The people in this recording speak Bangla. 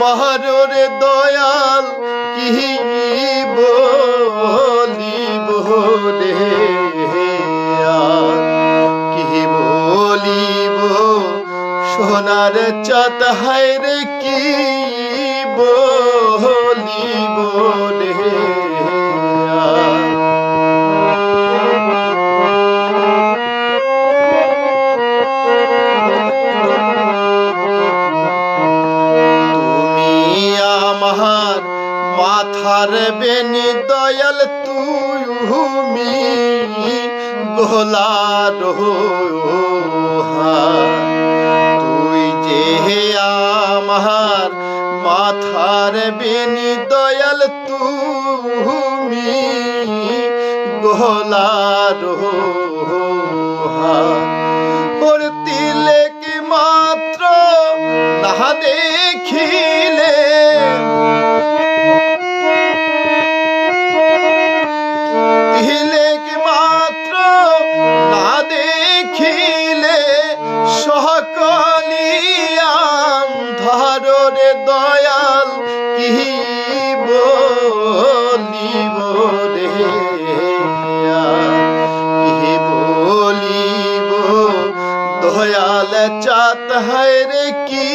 মহারে দয়াল কি বলিব রে কি বলিব সোনার চাত হায় রে কি বল আমার মাথার বেনি দয়াল তুমি গোলার তুই যে আমার, মাথার বেনি দয়াল তুমি গোলার ওর নিব নিব রে কি বলিব দয়াল চাত হরে কি